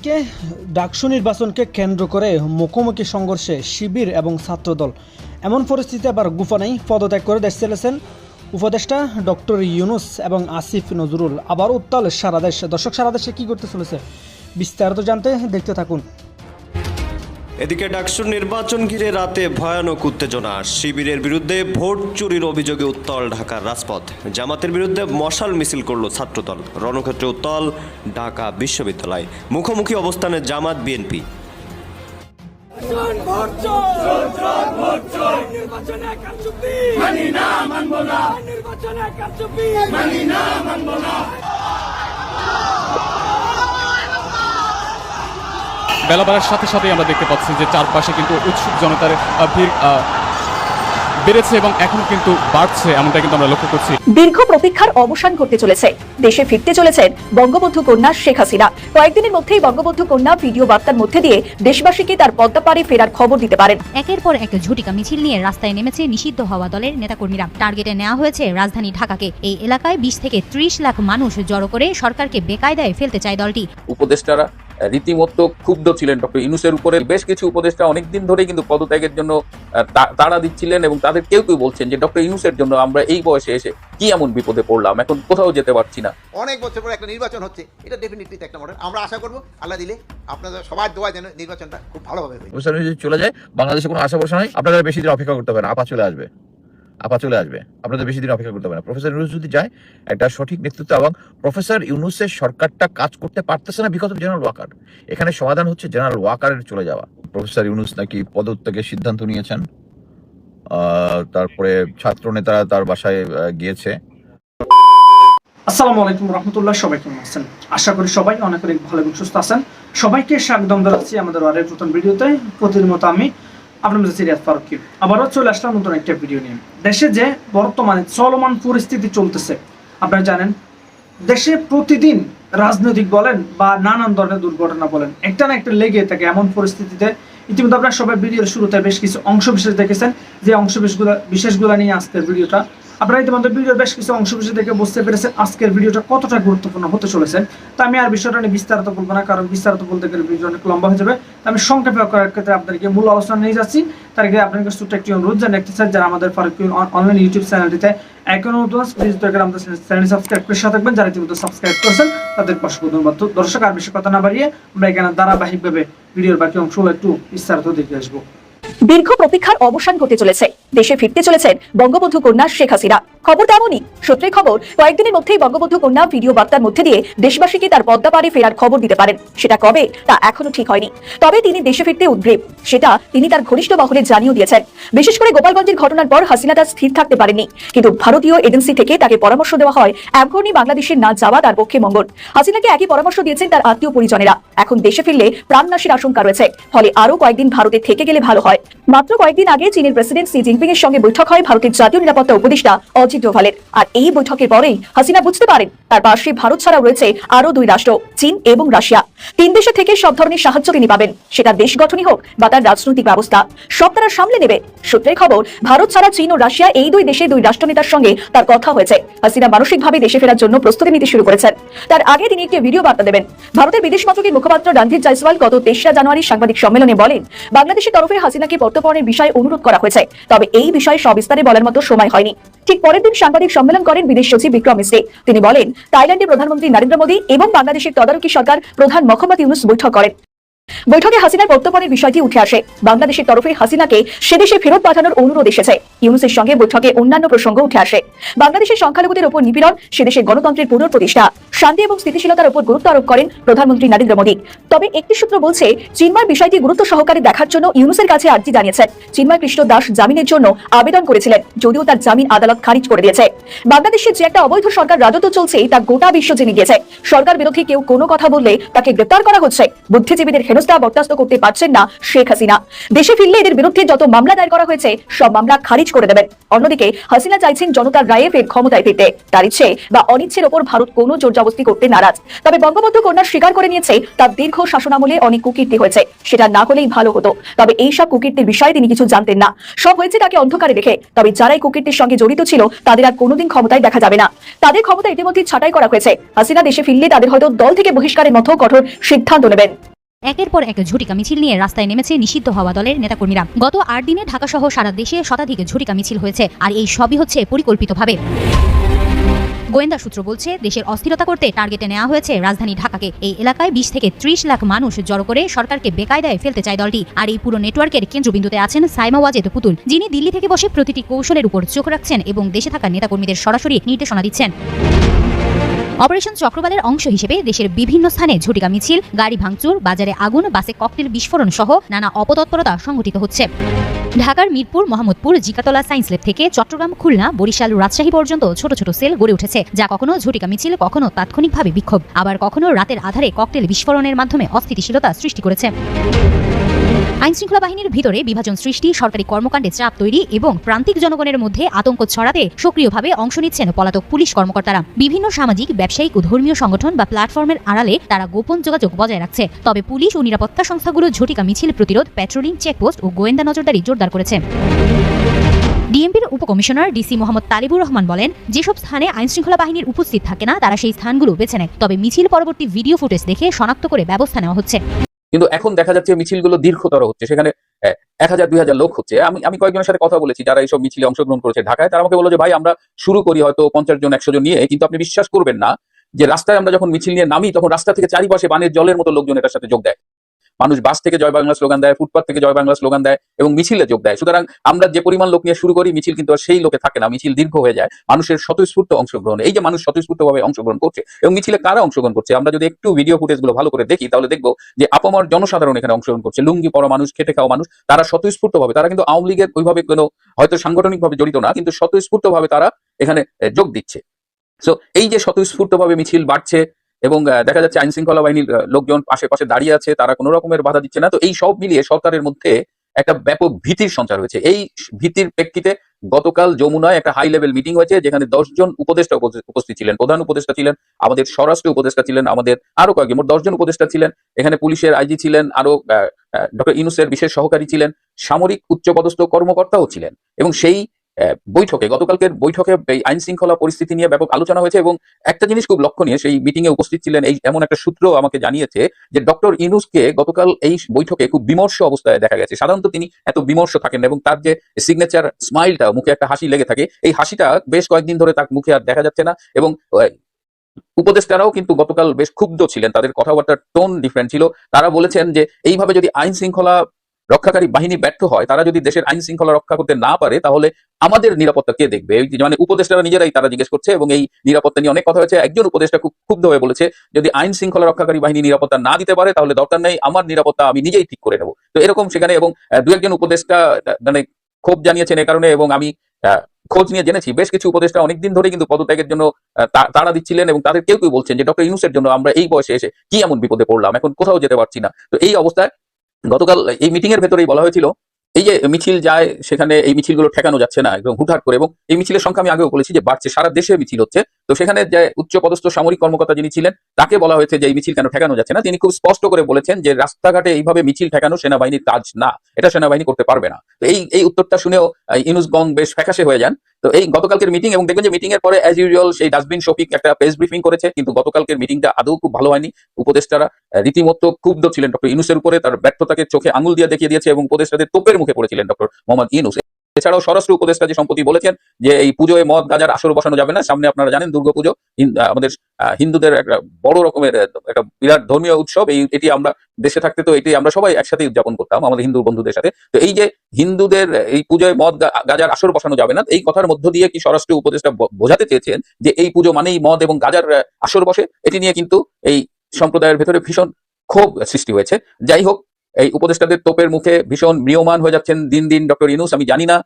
এদিকে ডাকসু নির্বাচনকে কেন্দ্র করে মুখোমুখি সংঘর্ষে শিবির এবং ছাত্রদল। এমন পরিস্থিতি আবার গুফানেই পদত্যাগ করে দেশ চলেছেন উপদেষ্টা ডক্টর ইউনুস এবং আসিফ নজরুল। আবার উত্তাল সারা দেশ দর্শক সারা দেশে কী করতে চলেছে? বিস্তারিত জানতে দেখতে থাকুন। এদিকে ডাকসুর নির্বাচন ঘিরে রাতে ভয়ানক উত্তেজনা। শিবিরের বিরুদ্ধে ভোট চুরির অভিযোগে উত্তল ঢাকার রাজপথ। জামাতের বিরুদ্ধে মশাল মিছিল করল ছাত্রদল। রণক্ষেত্রে উত্তল, ঢাকা বিশ্ববিদ্যালয়। মুখোমুখি অবস্থানে জামাত বিএনপি। নির্বাচনে কারচুপি মানি না মানব না নির্বাচনে কারচুপি মানি না মানব না বেলা বাড়ার সাথে সাথেই আমরা দেখতে পাচ্ছি যে চারপাশে কিন্তু উৎসুক জনতার আহ, ভিড় বেড়েছে এবং এখন কিন্তু বাড়ছে এমনটা কিন্তু আমরা লক্ষ্য করছি। দীর্ঘ প্রতীক্ষার অবসান করতে চলেছে। দেশে ফিরতে চলেছেন বঙ্গবন্ধু কন্যা শেখ হাসিনা। কয়েকদিনের মধ্যেই বঙ্গবন্ধু কন্যা ভিডিও বার্তার মধ্যে দিয়ে দেশবাসীকে তার পদ্মা পারে ফেরার খবর দিতে পারেন। একের পর এক ঝুটিকা মিছিল নিয়ে রাস্তায় নেমেছে নিষিদ্ধ হওয়া দলের নেতাকর্মীরা। টার্গেটে নেওয়া হয়েছে রাজধানী ঢাকাকে। এই এলাকায় বিশ থেকে ত্রিশ লাখ মানুষ জড়ো করে সরকারকে বেকায়দায় ফেলতে চায় দলটি। উপদেষ্টারা রীতিমতো ক্ষুব্ধ ছিলেন ডক্টর ইনুসের উপরে। বেশ কিছু উপদেষ্টা অনেকদিন ধরেই কিন্তু পদত্যাগের জন্য তাড়া দিচ্ছিলেন এবং তাদের কেউ কেউ বলছেন যে ডক্টর ইনুসের জন্য আমরা এই বয়সে এসে কি এমন বিপদে পড়লাম? এখন কোথাও যেতে পারছি না। অনেক বছর পর একটা নির্বাচন হচ্ছে। এটা ডেফিনেটলি একটা মডেল আমরা আশা করব আল্লাহ দিলে আপনাদের সবার দোয়া যেন নির্বাচনটা খুব ভালোভাবে হয় চলে যায় বাংলাদেশে কোনো আশা ভরসা নাই। আপনারা বেশি দিন অপেক্ষা করতে পারেন আপা চলে আসবে। আপা চলে আসবে। আপনাদের বেশি দিন অপেক্ষা করতে হবে না। প্রফেসর ইউনুস যদি যায়, একটা সঠিক নেতৃত্ব এবং প্রফেসর ইউনুসের সরকারটা কাজ করতে পারতেছে না বিগত জেনারেল ওয়াকার এখানে সমাধান হচ্ছে জেনারেল ওয়াকারের চলে যাওয়া। প্রফেসর ইউনুস নাকি পদত্যাগের সিদ্ধান্ত নিয়েছেন। তারপরে ছাত্র নেতারা তার বাসায় গিয়েছে। আসসালামু আলাইকুম রহমতুল্লাহ, সবাই কেমন আছেন? আশা করি সবাই অনেক অনেক ভালো এবং সুস্থ আছেন। সবাইকে স্বাগতম জানাচ্ছি আমাদের আরেক নতুন ভিডিওতে। প্রতিদিন মতো আমি আপনার মধ্যে সিরিয়াস আবারও চলে আসলাম নতুন একটা ভিডিও নিয়ে। দেশে যে বর্তমানে চলমান পরিস্থিতি চলতেছে, আপনারা জানেন, দেশে প্রতিদিন রাজনৈতিক বলেন বা নানান ধরনের দুর্ঘটনা বলেন, একটা না একটা লেগে থাকে এমন পরিস্থিতিতে। ইতিমধ্যে আপনারা সবাই ভিডিওর শুরুতে বেশ কিছু অংশ বিশেষ দেখেছেন। যে অংশ বিশেষগুলো বিশেষগুলো নিয়ে আসতে ভিডিওটা আপনারা ইতিমধ্যে ভিডিওর বেশ কিছু অংশ বিশেষ দেখে বুঝতে পেরেছেন আজকের ভিডিওটা কতটা গুরুত্বপূর্ণ হতে চলেছে। তা আমি আর বিষয়টা নিয়ে বিস্তারিত বলব না, কারণ বিস্তারিত বলতে গেলে ভিডিও অনেক লম্বা হয়ে যাবে। আমি সংক্ষেপে করার ক্ষেত্রে আপনাদেরকে মূল আলোচনা নিয়ে যাচ্ছি। তার আগে আপনার কাছে ছোট্ট একটি অনুরোধ জানিয়ে রাখতে চাই যারা আমাদের ফারুক অনলাইন ইউটিউব চ্যানেলটিতে এখনও নতুন প্লিজ দয়া করে আমাদের চ্যানেল সাবস্ক্রাইব করে সাথে থাকবেন। যারা ইতিমধ্যে সাবস্ক্রাইব করেছেন, তাদের অসংখ্য ধন্যবাদ। দর্শক, আর বেশি কথা না বাড়িয়ে আমরা এখানে ধারাবাহিকভাবে ভিডিওর বাকি অংশগুলো একটু বিস্তারিত দেখে আসব। দীর্ঘ প্রতীক্ষার অবসান ঘটে চলেছে। দেশে ফিরতে চলেছেন বঙ্গবন্ধু কন্যা শেখ হাসিনা। খবর তেমনই। সূত্রের খবর, কয়েকদিনের মধ্যেই বঙ্গবন্ধু কন্যা ভিডিও বার্তার মধ্যে দিয়ে দেশবাসীকে তার পদ্মা পারে ফেরার খবর দিতে পারেন। সেটা কবে, তা এখনও ঠিক হয়নি। তবে তিনি দেশে ফিরতে উদ্গ্রীব। সেটা তিনি তার ঘনিষ্ঠ মহলে জানিয়ে দিয়েছেন। বিশেষ করে গোপালগঞ্জের ঘটনার পর হাসিনা তার স্থির থাকতে পারেননি। কিন্তু ভারতীয় এজেন্সি থেকে তাকে পরামর্শ দেওয়া হয় এখনই বাংলাদেশের না যাওয়া তার পক্ষে মঙ্গল। হাসিনাকে একই পরামর্শ দিয়েছেন তার আত্মীয় পরিজনেরা। এখন দেশে ফিরলে প্রাণনাশের আশঙ্কা রয়েছে। ফলে আরও কয়েকদিন ভারতে থেকে গেলে ভালো হয়। মাত্র কয়েকদিন আগে চীনের প্রেসিডেন্ট সি জিনপিং এর সঙ্গে বৈঠক হয় ভারতের জাতীয় নিরাপত্তা উপদেষ্টা অজিত ডোভালের আর এই বৈঠকের পরেই হাসিনা বুঝতে পারেন, তার পাশে ভারত ছাড়া রয়েছে আরও দুই রাষ্ট্র, চীন এবং রাশিয়া। তিন দেশে থেকে সব ধরনের সাহায্য তিনি পাবেন। সেটা দেশ গঠনই হোক বা তার রাজনৈতিক ব্যবস্থা। সব তারা সামলে নেবে। সূত্রের খবর, ভারত ছাড়া চীন ও রাশিয়া এই দুই দেশের দুই রাষ্ট্রনেতার সঙ্গে তার কথা হয়েছে। হাসিনা মানসিকভাবে দেশে ফেরার জন্য প্রস্তুতি নিতে শুরু করেছেন। তার আগে তিনি একটি ভিডিও বার্তা দেবেন। ভারতের বিদেশ মন্ত্রকের মুখপাত্র রণধীর জয়সওয়াল গত তেসরা জানুয়ারি সাংবাদিক সম্মেলনে বলেন, বাংলাদেশের তরফে হাসিনাকে প্রত্যর্পণের বিষয়ে অনুরোধ করা হয়েছে। তবে এই বিষয়ে সবিস্তারে বলার মতো সময় হয়নি। ঠিক পরের দিন সাংবাদিক সম্মেলন করেন বিদেশ সচিব বিক্রম মিশ্রে তিনি বলেন, থাইল্যান্ডের প্রধানমন্ত্রী নরেন্দ্র মোদী এবং বাংলাদেশের তদারকি সরকার প্রধান মোহাম্মদ ইউনুস বৈঠক করেন। বৈঠকে হাসিনার বর্তমানের বিষয়টি উঠে আসে। বাংলাদেশের তরফে হাসিনাকে সেদেশে ফেরত পাঠানোর অনুরোধ এসেছে। ইউনুসের সঙ্গে বৈঠকে অন্যান্য প্রসঙ্গ উঠে আসে। বাংলাদেশের সংখ্যালঘুদের উপর নিপীড়ন, সেদেশের গণতন্ত্রের পুনঃপ্রতিষ্ঠা, শান্তি এবং স্থিতিশীলতার উপর গুরুত্ব আরোপ করেন প্রধানমন্ত্রী নরেন্দ্র মোদী। তবে একটি সূত্র বলছে, চিন্ময় বিষয়টি গুরুত্ব সহকারে দেখার জন্য ইউনুসের কাছে আর্জি জানিয়েছেন চিন্ময় কৃষ্ণ দাস জামিনের জন্য আবেদন করেছিলেন, যদিও তার জামিন আদালত খারিজ করে দিয়েছে। বাংলাদেশে যে একটা অবৈধ সরকার রাজত্ব চলছে তা গোটা বিশ্ব জেনে গিয়েছে। সরকার বিরোধী কেউ কোনো কথা বললে তাকে গ্রেপ্তার করা হচ্ছে। বুদ্ধিজীবীদের হেনস্থা বরদাস্ত করতে পারছেন না শেখ হাসিনা। দেশে ফিরলে এদের বিরুদ্ধে যত মামলা দায়ের করা হয়েছে, সব মামলা খারিজ করে দেবেন। অন্যদিকে, হাসিনা চাইছেন জনতার রায়ে ফের ক্ষমতায় ফিরতে। তার ইচ্ছে, বা অনিচ্ছের ওপর ভারত কোনো জোরজবস্তি করতে নারাজ। তবে বঙ্গবন্ধু কন্যা স্বীকার করে নিয়েছে, তার দীর্ঘ শাসনামলে অনেক কুকীর্তি হয়েছে। সেটা না হলেই ভালো হতো। তবে এই সব কুকীর্তির বিষয়ে তিনি কিছু জানতেন না। সব হয়েছে তাকে অন্ধকারে রেখে। তবে যারা এই কুকীর্তির সঙ্গে জড়িত ছিল, তাদের আর কোনোদিন ক্ষমতায় দেখা যাবে না। তাদের ক্ষমতা ইতিমধ্যে ছাঁটাই করা হয়েছে। হাসিনা দেশে ফিরলে তাদের হয়তো দল থেকে বহিষ্কারের মতো কঠোর সিদ্ধান্ত নেবেন। একের পর এক ঝটিকা মিছিল নিয়ে রাস্তায় নেমেছে নিষিদ্ধ হওয়া দলের নেতাকর্মীরা। গত আট দিনে ঢাকা সহ সারা দেশে শতাধিক ঝটিকা মিছিল হয়েছে, আর এই সবই হচ্ছে পরিকল্পিতভাবে। গোয়েন্দা সূত্র বলছে, দেশের অস্থিরতা করতে টার্গেটে নেওয়া হয়েছে রাজধানী ঢাকাকে। এই এলাকায় বিশ থেকে ত্রিশ লাখ মানুষ জড়ো করে সরকারকে বেকায়দায় ফেলতে চায় দলটি, আর এই পুরো নেটওয়ার্কের কেন্দ্রবিন্দুতে আছেন সাইমা ওয়াজেদ পুতুল, যিনি দিল্লি থেকে বসে প্রতিটি কৌশলের উপর চোখ রাখছেন এবং দেশে থাকা নেতাকর্মীদের সরাসরি নির্দেশনা দিচ্ছেন। অপারেশন চক্রবালের অংশ হিসেবে দেশের বিভিন্ন স্থানে ঝটিকা মিছিল, গাড়ি ভাঙচুর, বাজারে আগুন, বাসে ককটেল বিস্ফোরণ সহ নানা অপতৎপরতা সংঘটিত হচ্ছে। ঢাকার মিরপুর, মোহাম্মদপুর, জিকাতলা সায়েন্স ল্যাব থেকে চট্টগ্রাম, খুলনা, বরিশাল রাজশাহী পর্যন্ত ছোট ছোট সেল গড়ে উঠেছে, যা কখনো ঝটিকা মিছিল, কখনো তাৎক্ষণিকভাবে বিক্ষোভ, আবার কখনো রাতের আধারে ককটেল বিস্ফোরণের মাধ্যমে অস্থিতিশীলতা সৃষ্টি করেছে। আইন শৃঙ্খলা বাহিনীর ভিতরে বিভাজন সৃষ্টি, সরকারি কর্মকাণ্ডে চাপ তৈরি এবং প্রান্তিক জনগণের মধ্যে আতঙ্ক ছড়াতে সক্রিয়ভাবে অংশ নিচ্ছেন পলাতক পুলিশ কর্মকর্তারা। বিভিন্ন সামাজিক, ব্যবসায়িক ও ধর্মীয় সংগঠন বা প্ল্যাটফর্মের আড়ালে তারা গোপন যোগাযোগ বজায় রাখছে। তবে পুলিশ ও নিরাপত্তা সংস্থাগুলো ঝটিকা মিছিল প্রতিরোধ, পেট্রোলিং চেকপোস্ট ও গোয়েন্দা নজরদারি জোরদার করেছে। ডিএমপির উপকমিশনার ডিসি মোহাম্মদ তালিবুর রহমান বলেন, যেসব স্থানে আইনশৃঙ্খলা বাহিনীর উপস্থিত থাকে না, তারা সেই স্থানগুলো বেছে নেয়। তবে মিছিল পরবর্তী ভিডিও ফুটেজ দেখে শনাক্ত করে ব্যবস্থা নেওয়া হচ্ছে। কিন্তু এখন দেখা যাচ্ছে মিছিলগুলো দীর্ঘতর হচ্ছে। সেখানে এক হাজার দুই হাজার লোক হচ্ছে। আমি আমি কয়েকজনের সাথে কথা বলেছি, যারা এইসব মিছিলে অংশগ্রহণ করেছে ঢাকায়, তারা আমাকে বলো যে, ভাই, আমরা শুরু করি হয়তো পঞ্চাশ জন, একশো জন নিয়ে, কিন্তু আপনি বিশ্বাস করবেন না যে, রাস্তায় আমরা যখন মিছিল নিয়ে নামি, তখন রাস্তা থেকে চারিপাশে বানের জলের মতো লোকজন এটার সাথে যোগ দেয়। মানুষ বাস থেকে জয় বাংলা স্লোগান দেয়, ফুটপাথ থেকে জয় বাংলা স্লোগান দেয় এবং মিছিলে যোগ দেয়। সুতরাং আমরা যে পরিমাণ লোক নিয়ে শুরু করি, মিছিল কিন্তু সেই লোকে থাকে না। মিছিল দীর্ঘ হয়ে যায়। মানুষের স্বতঃস্ফূর্ত অংশগ্রহণ। এই যে মানুষ স্বতঃস্ফূর্তভাবে অংশগ্রহণ করছে এবং মিছিলে কারা অংশগ্রহণ করছে, আমরা যদি একটু ভিডিও ফুটেজগুলো ভালো করে দেখি, তাহলে দেখব যে আপামর জনসাধারণ এখানে অংশগ্রহণ করছে। লুঙ্গি পরা মানুষ, খেটে খাওয়া মানুষ, তারা স্বতঃস্ফূর্তভাবে, তারা কিন্তু আওয়ামী লীগের ওইভাবে কোনো হয়তো সাংগঠনিকভাবে জড়িত না, কিন্তু স্বতঃস্ফূর্তভাবে তারা এখানে যোগ দিচ্ছে। সো এই যে স্বতঃস্ফূর্তভাবে মিছিল বাড়ছে এবং দেখা যাচ্ছে আইন শৃঙ্খলা বাহিনীর লোকজন আশেপাশে দাঁড়িয়ে আছে, তারা কোনো রকমের বাধা দিচ্ছে না। তো এই সব মিলিয়ে সরকারের মধ্যে একটা ব্যাপক ভীতির সঞ্চার হয়েছে। এই ভীতির প্রেক্ষিতে গতকাল যমুনায় একটা হাই লেভেল মিটিং হয়েছে, যেখানে দশজন উপদেষ্টা উপস্থিত- ছিলেন। প্রধান উপদেষ্টা ছিলেন, আমাদের স্বরাষ্ট্র উপদেষ্টা ছিলেন, আমাদের আরও কয়েকজন, মোট দশজন উপদেষ্টা ছিলেন। এখানে পুলিশের আইজি ছিলেন, আরও ডক্টর ইনুসের বিশেষ সহকারী ছিলেন, সামরিক উচ্চপদস্থ কর্মকর্তাও ছিলেন। এবং সেই বৈঠকে, গতকালকের বৈঠকে এই আইন শৃঙ্খলা পরিস্থিতি নিয়ে ব্যাপক আলোচনা হয়েছে এবং একটা জিনিস খুব লক্ষণীয়, সেই মিটিং এ উপস্থিত ছিলেন এই এমন একটা সূত্র আমাকে জানিয়েছে যে ডক্টর ইনুসকে গতকাল এই বৈঠকে খুব বিমর্ষ অবস্থায় দেখা গেছে। সাধারণত তিনি এত বিমর্ষ থাকেন এবং তার যে সিগনেচার স্মাইলটা মুখে একটা হাসি লেগে থাকে, এই হাসিটা বেশ কয়েকদিন ধরে তার মুখে আর দেখা যাচ্ছে না এবং উপদেষ্টারাও কিন্তু গতকাল বেশ ক্ষুব্ধ ছিলেন। তাদের কথাবার্তার টোন ডিফারেন্ট ছিল। তারা বলেছেন যে, এইভাবে যদি আইন শৃঙ্খলা রক্ষাকারী বাহিনী ব্যর্থ হয়, তারা যদি দেশের আইন শৃঙ্খলা রক্ষা করতে না পারে, তাহলে আমাদের নিরাপত্তা কে দেখবে? মানে উপদেষ্টারা নিজেরাই তারা জিজ্ঞেস করছে এবং এই নিরাপত্তা নিয়ে অনেক কথা হয়েছে। একজন উপদেষ্টা খুব ক্ষুব্ধ হয়ে বলেছে, যদি আইন শৃঙ্খলা রক্ষাকারী বাহিনী নিরাপত্তা না দিতে পারে, তাহলে দরকার নেই, আমার নিরাপত্তা আমি নিজেই ঠিক করে নেব। তো এরকম সেখানে এবং দু একজন উপদেষ্টা মানে ক্ষোভ জানিয়েছেন এ কারণে এবং আমি খোঁজ নিয়ে জেনেছি। বেশ কিছু উপদেষ্টা অনেকদিন ধরে কিন্তু পদত্যাগের জন্য তাড়া দিচ্ছিলেন এবং তাদের কেউ কেউ বলছেন যে ডক্টর ইউনুসের জন্য আমরা এই বয়সে এসে কি এমন বিপদে পড়লাম, এখন কোথাও যেতে পারছি না। তো এই অবস্থায় গতকাল এই মিটিং এর ভেতরেই বলা হয়েছিল, এই যে মিছিল যায়, সেখানে এই মিছিলগুলো ঠেকানো যাচ্ছে না, একদম হুটহাট করে, এবং এই মিছিলের সংখ্যা আমি আগেও বলেছি যে বাড়ছে, সারা দেশে মিছিল হচ্ছে। তো সেখানে যে উচ্চ পদস্থ সামরিক কর্মকর্তা যিনি ছিলেন তাকে বলা হয়েছে যে এই মিছিল কেন ঠেকানো যাচ্ছে না। তিনি খুব স্পষ্ট করে বলেছেন যে রাস্তাঘাটে এইভাবে মিছিল ঠেকানো সেনাবাহিনীর কাজ না। এটা সেনাবাহিনী করতে পারবে না। তো এই এই উত্তরটা শুনেও আহ, ইউনুস গং বেশ ফ্যাকাশে হয়ে যান। তো এই গতকালকের মিটিং এবং দেখবেন যে মিটিং এর পরে অ্যাজ ইউজুয়াল সেই ডাস্টবিন শফিক একটা প্রেস ব্রিফিং করেছে কিন্তু গতকালকের মিটিংটা আদৌ খুব ভালো হয়নি। উপদেষ্টারা রীতিমতো ক্ষুব্ধ ছিলেন ডক্টর ইনুসের উপরে তার ব্যর্থতাকে চোখে আঙুল দিয়ে দেখিয়ে দিয়েছে এবং উপদেষ্টাদের তোপের মুখে পড়েছিলেন ডক্টর মোহাম্মদ ইনুস। এছাড়াও স্বরাষ্ট্র উপদেষ্টা যে সম্প্রতি বলেছেন যে এই পুজোয় মদ, গাজার আসর বসানো যাবে না, সামনে আপনারা জানেন দুর্গাপুজো আমাদের হিন্দুদের একটা বড় রকমের একটা বিরাট ধর্মীয় উৎসব, এই, এটি আমরা দেশে থাকতে তো এটি আমরা সবাই একসাথে উদযাপন করতাম, আমাদের হিন্দু বন্ধুদের সাথে। তো এই যে হিন্দুদের এই পুজোয় মদ গাজার আসর বসানো যাবে না, এই কথার মধ্য দিয়ে কি স্বরাষ্ট্র উপদেষ্টা বোঝাতে চেয়েছেন যে এই পুজো মানেই মদ এবং গাজার আসর বসে, এটি নিয়ে কিন্তু এই সম্প্রদায়ের ভেতরে ভীষণ ক্ষোভ সৃষ্টি হয়েছে। যাই হোক এই উপদেষ্টাদের তোপের মুখে ভীষণ ম্রিয়মান হয়ে যাচ্ছেন দিন দিন ডক্টর ইনুস আমি জানি না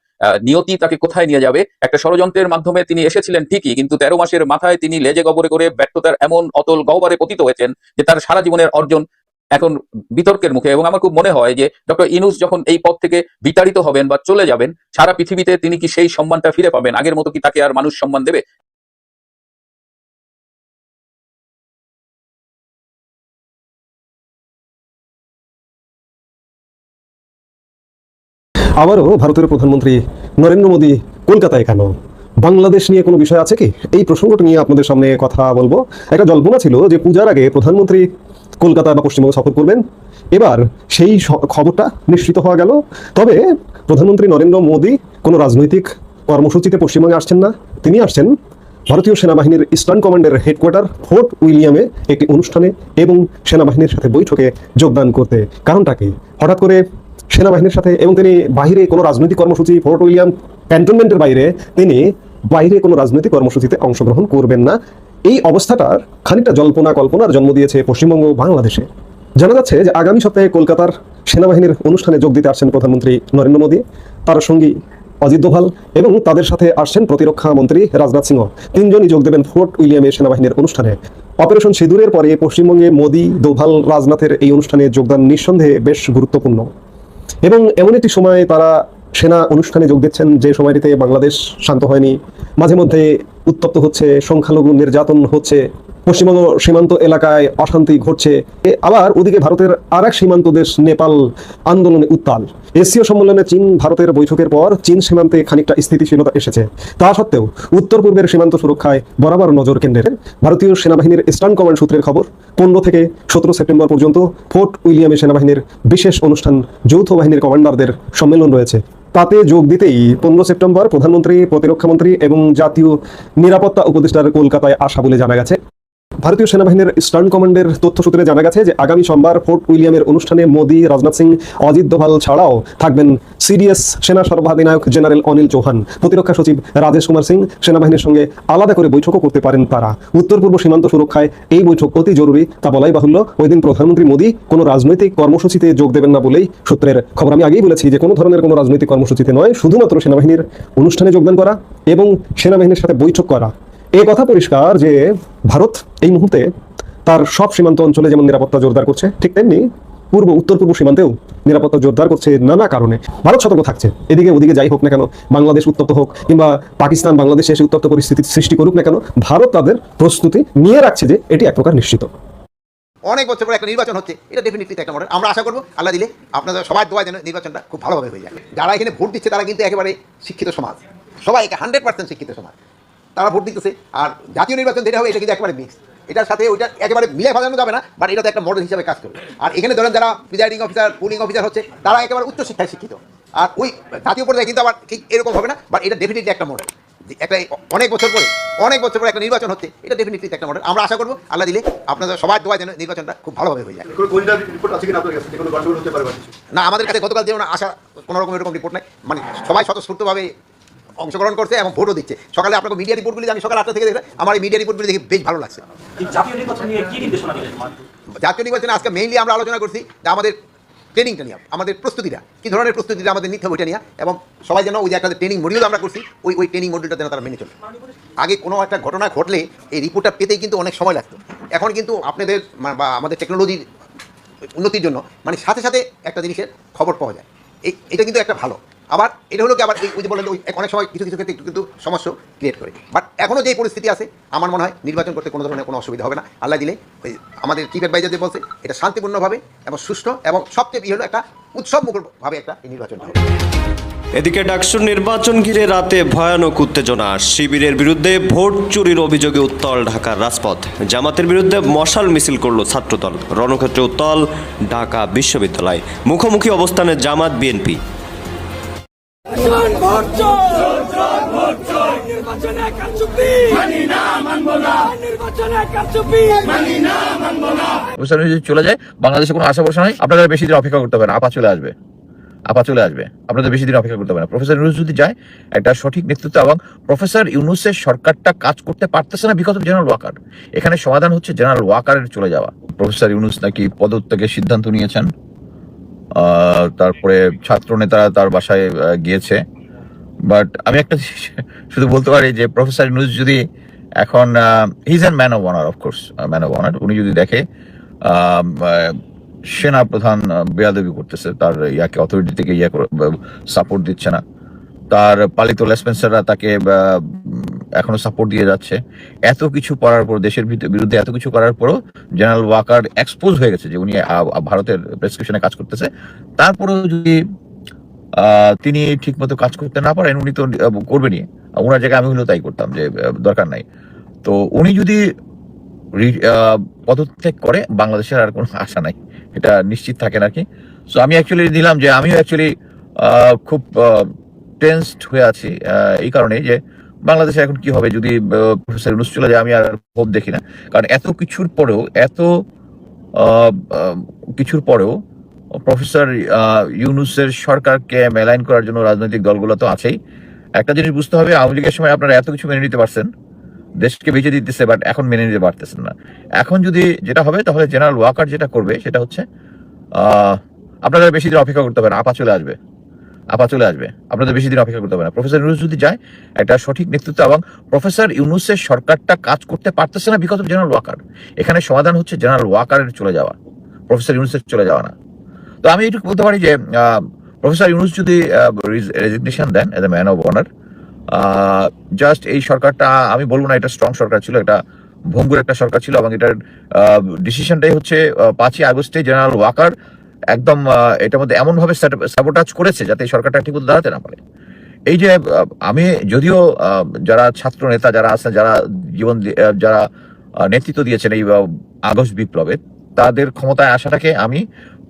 নিয়তি তাকে কোথায় নিয়ে যাবে। একটা ষড়যন্ত্রের মাধ্যমে তিনি এসেছিলেন ঠিকই, কিন্তু তেরো মাসের মাথায় তিনি লেজে গবরে করে ব্যর্থতার এমন অতল গহ্বরে পতিত হয়েছেন যে তার সারা জীবনের অর্জন এখন বিতর্কের মুখে। এবং আমার খুব মনে হয় যে ডক্টর ইনুস যখন এই পদ থেকে বিতাড়িত হবেন বা চলে যাবেন, সারা পৃথিবীতে তিনি কি সেই সম্মানটা ফিরে পাবেন? আগের মতো কি তাকে আর মানুষ সম্মান দেবে? আবারও ভারতের প্রধানমন্ত্রী নরেন্দ্র মোদী কলকাতায় কেন? বাংলাদেশ নিয়ে কোনো বিষয় আছে কি? এই প্রসঙ্গটা নিয়ে আপনাদের সামনে কথা বলব। একটা জল্পনা ছিল যে পূজার আগে প্রধানমন্ত্রী কলকাতা বা পশ্চিমবঙ্গ সফর করবেন। এবার সেই খবরটা নিশ্চিত হওয়া গেল। তবে প্রধানমন্ত্রী নরেন্দ্র মোদী কোনো রাজনৈতিক কর্মসূচিতে পশ্চিমবঙ্গে আসছেন না। তিনি আসছেন ভারতীয় সেনাবাহিনীর ইস্টার্ন কমান্ডের হেডকোয়ার্টার ফোর্ট উইলিয়ামে একটি অনুষ্ঠানে এবং সেনাবাহিনীর সাথে বৈঠকে যোগদান করতে। কারণটা কি? হঠাৎ করে সেনাবাহিনীর সাথে এবং তিনি বাহিরে কোনো রাজনৈতিক কর্মসূচি, ফোর্ট উইলিয়াম ক্যান্টনমেন্টের বাইরে তিনি বাইরে কোনো রাজনৈতিক কর্মসূচিতে অংশগ্রহণ করবেন না। এই অবস্থাটার খানিকটা জল্পনা কল্পনার জন্ম দিয়েছে পশ্চিমবঙ্গ বাংলাদেশে। জানা যাচ্ছে যে আগামী সপ্তাহে কলকাতার সেনাবাহিনীর অনুষ্ঠানে যোগ দিতে আসছেন প্রধানমন্ত্রী নরেন্দ্র মোদী, তার সঙ্গী অজিত দোভাল এবং তাদের সাথে আসছেন প্রতিরক্ষা মন্ত্রী রাজনাথ সিংহ। তিনজনই যোগ দেবেন ফোর্ট উইলিয়ামের সেনাবাহিনীর অনুষ্ঠানে। অপারেশন সিঁদুরের পরে পশ্চিমবঙ্গে মোদী, দোভাল, রাজনাথের এই অনুষ্ঠানে যোগদান নিঃসন্দেহে বেশ গুরুত্বপূর্ণ। এবং এমন একটি সময় তারা সেনা অনুষ্ঠানে যোগ দিচ্ছেন যে সময়টিতে বাংলাদেশ শান্ত হয়নি। মাঝে মধ্যে উত্তপ্ত হচ্ছে, সংখ্যালঘু নির্যাতন হচ্ছে, পশ্চিমবঙ্গ সীমান্ত এলাকায় অশান্তি ঘটছে। আবার ওদিকে ভারতের আর এক সীমান্ত দেশ নেপাল আন্দোলনে উত্তাল। এশীয় সম্মেলনে চীন ভারতের বৈঠকের পর চীন সীমান্তে খানিকটা স্থিতিশীলতা এসেছে। তা সত্ত্বেও উত্তর পূর্বের সীমান্ত সুরক্ষায় বরাবর নজর কেন্দ্রের ভারতীয় সেনাবাহিনীর ইস্টার্ন কমান্ড সূত্রের খবর, পনেরো থেকে সতেরো সেপ্টেম্বর পর্যন্ত ফোর্ট উইলিয়ামে সেনাবাহিনীর বিশেষ অনুষ্ঠান যৌথ বাহিনীর কমান্ডারদের সম্মেলন রয়েছে। তাতে যোগ দিতেই পনেরো সেপ্টেম্বর প্রধানমন্ত্রী প্রতিরক্ষামন্ত্রী এবং জাতীয় নিরাপত্তা উপদেষ্টার কলকাতায় আসা বলে জানা গেছে। ভারতীয় সেনাবাহিনীর ইস্টার্ন কমান্ডের তথ্য সূত্রে জানা গেছে যে আগামী সোমবার ফোর্ট উইলিয়ামের অনুষ্ঠানে মোদী, রাজনাথ সিং, অজিত দোভাল ছাড়াও থাকবেন সিডিএস সেনা সর্বাধিনায়ক জেনারেল অনিল চৌহান। প্রতিরক্ষা সচিব রাজেশ কুমার সিং সেনাবাহিনীর সঙ্গে আলাদা করে বৈঠকও করতে পারেন তারা। উত্তর পূর্ব সীমান্ত সুরক্ষায় এই বৈঠক অতি জরুরি তা বলাই বাহুল্য। ওই দিন প্রধানমন্ত্রী মোদী কোনো রাজনৈতিক কর্মসূচিতে যোগ দেবেন না বলেই সূত্রের খবর। আমি আগেই বলেছি যে কোনো ধরনের কোনো রাজনৈতিক কর্মসূচিতে নয়, শুধুমাত্র সেনাবাহিনীর অনুষ্ঠানে যোগদান করা এবং সেনাবাহিনীর সাথে বৈঠক করা। এ কথা পরিষ্কার যে ভারত এই মুহূর্তে তার সব সীমান্ত অঞ্চলে যেমন নিরাপত্তা জোরদার করছে, ঠিক তেমনি পূর্ব, উত্তর পূর্ব সীমান্তেও নিরাপত্তা জোরদার করছে নানা কারণে। ভারত সতর্ক থাকছে। এদিকে ওদিকে যাই হোক না কেন, বাংলাদেশ উত্তপ্ত হোক কিংবা পাকিস্তান, বাংলাদেশে এসে উত্তপ্ত পরিস্থিতি সৃষ্টি করুক না কেন, ভারত তাদের প্রস্তুতি নিয়ে রাখছে যে এটি এক প্রকার নিশ্চিত। অনেক বছর পরে একটা নির্বাচন হচ্ছে, এটা ডেফিনেটলি একটা মডেল আমরা আশা করব, আল্লাহ দিলে আপনাদের সবার দোয়া যেন নির্বাচনটা খুব ভালোভাবে হয়ে যায়। যারা এখানে ভোট দিচ্ছে তারা কিন্তু একেবারে শিক্ষিত সমাজ। সবাই একে হান্ড্রেড পার্সেন্ট শিক্ষিত সমাজ। তারা ভোট দিতেছে আর জাতীয় নির্বাচন যেটা হবে এটা কিন্তু একেবারে মিক্স এটার সাথে ওইটা একেবারে মিলে ভাজানো যাবে না বাট এটা তো একটা মডেল হিসাবে কাজ করবে। আর এখানে ধরেন যারা প্রিজাইডিং অফিসার পুলিং অফিসার হচ্ছে তারা একেবারে উচ্চশিক্ষায় শিক্ষিত। আর ওই জাতীয় পর্যায়ে কিন্তু আবার ঠিক এরকম হবে না বাট এটা ডেফিনেটলি একটা মডেল একটা অনেক বছর পরে অনেক বছর পরে একটা নির্বাচন হচ্ছে এটা ডেফিনেটলি একটা মডেল আমরা আশা করব আল্লাহ দিলে আপনাদের সবার দোয়া যেন নির্বাচনটা খুব ভালোভাবে হয়ে যায়। না আমাদের কাছে গতকাল যেমন আসা কোনো রকম এরকম রিপোর্ট নাই। মানে সবাই স্বতঃস্ফূর্তভাবে অংশগ্রহণ করছে এবং ভোটও দিচ্ছে। সকালে আপনাকে মিডিয়া রিপোর্টগুলি আমি সকাল আটটা থেকে দেখলাম। আমার এই মিডিয়া রিপোর্টগুলি দেখে বেশ ভালো লাগছে। জাতীয় নির্বাচন আজকে মেইনলি আমরা আলোচনা করছি যে আমাদের ট্রেনিংটা নিয়ে আমাদের প্রস্তুতিটা কী ধরনের প্রস্তুতিটা আমাদের নিতে হবে ওইটা নিয়ে এবং সবাই যেন ওই যে একটা ট্রেনিং মডিউল আমরা করছি ওই ওই ট্রেনিং মডিউলটা যেন তারা মেনে চলে। আগে কোনো একটা ঘটনা ঘটলে এই রিপোর্টটা পেতেই কিন্তু অনেক সময় লাগতো। এখন কিন্তু আপনাদের বা আমাদের টেকনোলজির উন্নতির জন্য মানে সাথে সাথে একটা জিনিসের খবর পাওয়া যায়। এই এটা কিন্তু একটা ভালো। আবার এটা হলো কি, আবার ওই যে বললেন, ওই অনেক সময় কিছু কিছু ক্ষেত্রে কিন্তু সমস্যা ক্রিয়েট করে। বাট এখনও যে পরিস্থিতি আছে, আমার মনে হয় নির্বাচন করতে কোনো ধরনের কোনো অসুবিধা হবে না। আল্লাহ দিলে ওই আমাদের চিফ অ্যাডভাইজার বলছে, এটা শান্তিপূর্ণভাবে এবং সুষ্ঠু এবং সবচেয়ে হলো একটা উৎসব মুখরভাবে একটা এই হবে। এদিকে ডাকসুর নির্বাচন ঘিরে রাতে ভয়ানক উত্তেজনা। শিবিরের বিরুদ্ধে ভোট চুরির অভিযোগে উত্তল ঢাকার রাজপথ। জামাতের বিরুদ্ধে মশাল মিছিল করল ছাত্রদল। রণক্ষেত্রে উত্তল, ঢাকা বিশ্ববিদ্যালয়। মুখোমুখি অবস্থানে জামাত বিএনপি। যদি চলে যায় বাংলাদেশে কোনো আশা ভরসা নাই আপনাদের বেশি দিন অপেক্ষা করতে হবে না আপা চলে আসবে। আপা চলে আসবে। আপনাদের বেশি দিন অপেক্ষা করতে হবে না। প্রফেসর ইউনুস যদি যায় একটা সঠিক নেতৃত্ব এবং প্রফেসর ইউনুসের সরকারটা কাজ করতে পারতেছে না বিকজ অফ জেনারেল ওয়াকার এখানে সমাধান হচ্ছে জেনারেল ওয়াকারের চলে যাওয়া। প্রফেসর ইউনুস নাকি পদত্যাগের সিদ্ধান্ত নিয়েছেন। তারপরে ছাত্র নেতারা তার বাসায় গিয়েছে। বাট আমি একটা শুধু বলতে পারি যে প্রফেসর ইউনুস যদি এখন his an man of honour of course man of honour উনি যদি দেখে সেনা প্রধান বেয়াদবি করতেছে, তার ইয়াকে অথরিটি থেকে ইয়া সাপোর্ট দিচ্ছে না, তার পালিত লেসপেন্সাররা তাকে এখনও সাপোর্ট দিয়ে যাচ্ছে, এত কিছু করার পর, দেশের বিরুদ্ধে এত কিছু করার পরও জেনারেল ওয়াকার এক্সপোজ হয়ে গেছে যে উনি ভারতের প্রেসক্রিপশনে কাজ করতেছে, তারপরেও যদি তিনি ঠিক মতো কাজ করতে না পারেন, উনি তো করবেনই ওনার জায়গায় আমি হলেও তাই করতাম যে দরকার নাই। তো উনি যদি পদত্যাগ করে, বাংলাদেশের আর কোনো আশা নাই। এটা নিশ্চিত থাকে নাকি সো আমি অ্যাকচুয়ালি দিলাম যে, আমিও অ্যাকচুয়ালি খুব টেন্সড হয়ে আছি এই কারণে যে, বাংলাদেশে এখন কি হবে যদি প্রফেসর ইউনুস চলে যায়, আমি আর হোপ দেখি না। কারণ এত কিছুর পরেও, এত কিছুর পরেও প্রফেসর ইউনুসের সরকারকে মেলাইন করার জন্য রাজনৈতিক দলগুলো তো আছেই। একটা জিনিস বুঝতে হবে, আওয়ামী লীগের সময় আপনারা এত কিছু মেনে নিতে পারছেন। দেশকে বেঁচে দিতেছে বাট এখন মেনে নিতে পারতেছেন না। এখন যদি যেটা হবে, তাহলে জেনারেল ওয়াকার যেটা করবে, সেটা হচ্ছে আপনাদের বেশি দিন অপেক্ষা করতে হবে না, আপা চলে আসবে। আপা চলে আসবে। আপনাদের বেশি দিন অপেক্ষা করতে হবে না। প্রফেসর ইউনুস যদি যায়, একটা সঠিক নেতৃত্ব এবং প্রফেসর ইউনুসের সরকারটা কাজ করতে পারতেছে না বিকজ অফ জেনারেল ওয়াকার এখানে সমাধান হচ্ছে জেনারেল ওয়াকারের চলে যাওয়া। প্রফেসর ইউনুসের চলে যাওয়া না। তো আমি এটুকু বলতে পারি যে প্রফেসর ইউনুস যদি resignation then as a man of honour just এই সরকারটা, আমি বলব না এটা স্ট্রং সরকার ছিল, এটা ভঙ্গুর একটা সরকার ছিল এবং এটার ডিসিশনটাই হচ্ছে পাঁচই আগস্টে জেনারেল ওয়াকার একদম এটার মধ্যে এমন ভাবে সাবোটাজ করেছে যাতে এই সরকারটা ঠিক দাঁড়াতে না পারে। এই যে আমি যদিও যারা ছাত্র নেতা, যারা আছেন যারা জীবন যারা নেতৃত্ব দিয়েছেন এই আগস্ট বিপ্লবে, তাদের ক্ষমতায় আসাটাকে আমি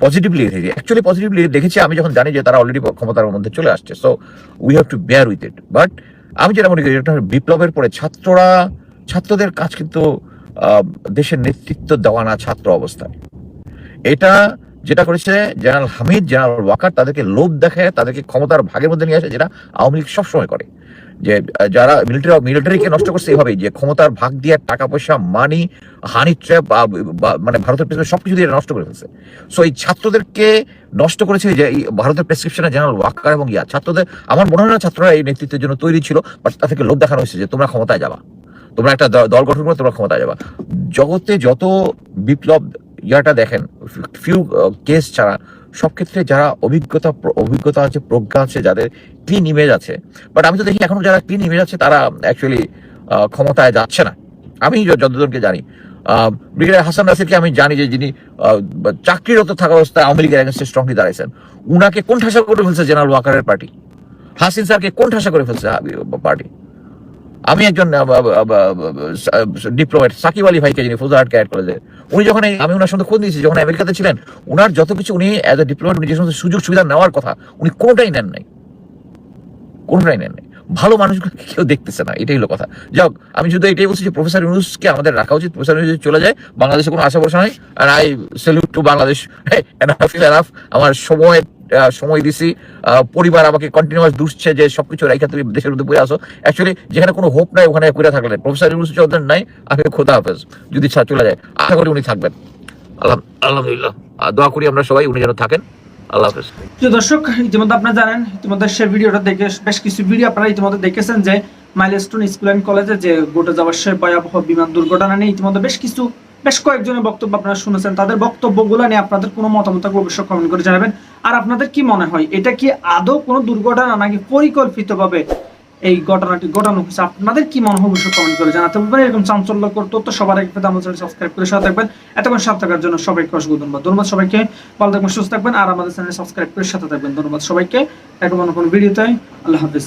পজিটিভলি দেখি অ্যাকচুয়ালি পজিটিভলি দেখেছি, আমি যখন জানি যে তারা অলরেডি ক্ষমতার মধ্যে চলে আসছে so we have to bear with it but আমি যেটা মনে করি বিপ্লবের পরে ছাত্ররা, ছাত্রদের কাজ কিন্তু দেশের নেতৃত্ব দেওয়া না ছাত্র অবস্থায়। এটা যেটা করেছে জেনারেল হামিদ, জেনারেল ওয়াকার, তাদেরকে লোভ দেখায়, তাদেরকে ক্ষমতার ভাগের মধ্যে নিয়ে আসে, যেটা আওয়ামী লীগ সবসময় করে। যে যারা মিলিটারি মিলিটারিকে নষ্ট করছে এভাবেই, যে ক্ষমতার ভাগ দিয়ে টাকা পয়সা মানি হানি ট্র্যাপ মানে ভারতের পেছনে সবকিছু দিয়ে নষ্ট করে ফেলছে। সো এই ছাত্রদেরকে নষ্ট করেছে যে ভারতের প্রেসক্রিপশনে জেনারেল ওয়াকার এবং ইয়া, ছাত্রদের, আমার মনে হয় না ছাত্ররা এই নেতৃত্বের জন্য তৈরি ছিল বাট তাদেরকে লোভ দেখানো হয়েছে যে, তোমরা ক্ষমতায় যাবা। তোমরা একটা দল গঠন করে, তোমরা ক্ষমতায় যাবা। জগতে যত বিপ্লব ইয়াটা দেখেন ফিউ কেস ছাড়া সব ক্ষেত্রে যারা অভিজ্ঞতা অভিজ্ঞতা আছে, প্রজ্ঞা আছে, যাদের ক্লিন ইমেজ আছে বাট আমি তো দেখি এখনও যারা ক্লিন ইমেজ আছে, তারা অ্যাকচুয়ালি ক্ষমতায় যাচ্ছে না। আমি য- যতজনকে জানি ব্রিগেডিয়ার হাসান নাসিরকে আমি জানি যে যিনি চাকরিরত থাকা অবস্থায় আওয়ামী লীগের এগেনস্টে স্ট্রংলি দাঁড়াইছেন। উনাকে কোন ঠাসা করে ফেলছে জেনারেল ওয়াকারের পার্টি। হাসিন স্যারকে কোন ঠাসা করে ফেলছে পার্টি। আমি একজন ডিপ্লোমেট সাকিব আলী ভাইকে যিনি ফুজাহাট ক্যাড কলেজে উনি যখন আমি ওনার সঙ্গে খোঁজ নিয়েছি, যখন আমেরিকাতে ছিলেন ওনার যত কিছু উনি অ্যাজ এ ডিপ্লোমেট উনি যে সমস্ত সুযোগ সুবিধা নেওয়ার কথা, উনি কোনোটাই নেন নাই। কোনোটাই নেন নাই। ভালো মানুষগুলো কেউ দেখতেছে না, এটাই হলো কথা। যাক, আমি শুধু এটাই বলছি যে প্রফেসর ইউনুসকে আমাদের রাখা উচিত। প্রফেসর ইউনুস চলে যায়, বাংলাদেশে কোনো আশা ভরসা নাই। আর আই সেলিউট টু বাংলাদেশ আমার সময় সময় দিছি। পরিবার আমাকে কন্টিনিউয়াস দুষছে যে সবকিছু রেখে তুমি দেশের মধ্যে বয়ে আসো। অ্যাকচুয়ালি যেখানে কোনো হোপ নাই, ওখানে করে থাকলে প্রফেসর ইউনুস চৌধুরী নাই, আমি খোদা হাফেজ, যদি চলে যায়। আশা করি উনি থাকবেন। আল্লাহ আলহামদুলিল্লাহ। দোয়া করি আমরা সবাই উনি যেন থাকেন। আল্লাহ হাফেজ। দর্শক, ইতিমধ্যে আপনারা জানেন, ইতিমধ্যে সে ভিডিওটা দেখে বেশ কিছু ভিডিও আপনারা ইতিমধ্যে দেখেছেন যে মাইলস্টোন স্কুল অ্যান্ড কলেজে যে, ঘটে যাওয়ার সে ভয়াবহ বিমান দুর্ঘটনা নিয়ে ইতিমধ্যে বেশ কিছু বেশ কয়েকজনের বক্তব্য আপনারা শুনেছেন, তাদের বক্তব্যগুলো নিয়ে আপনাদের কোনো মতামত অবশ্যই কমেন্ট করে জানাবেন। আর আপনাদের কি মনে হয়, এটা কি আদৌ কোনো দুর্ঘটনা নাকি পরিকল্পিতভাবে এই ঘটনাটি ঘটানো হয়েছে? আপনাদের কি মনে হয় অবশ্যই কমেন্ট করে জানাতে পারবেন। এরকম চাঞ্চল্যকর তথ্য সবার আগে পেতে আমাদের সাবস্ক্রাইব করে সাথে থাকবেন। এতক্ষণ সাথে থাকার জন্য সবাইকে অসংখ্য ধন্যবাদ। ধন্যবাদ সবাইকে। ভালো থাকবেন, সুস্থ থাকবেন। আর আমাদের চ্যানেল সাবস্ক্রাইব করে সাথে থাকবেন। ধন্যবাদ সবাইকে। এখন কোনো ভিডিওতে আল্লাহ হাফিজ।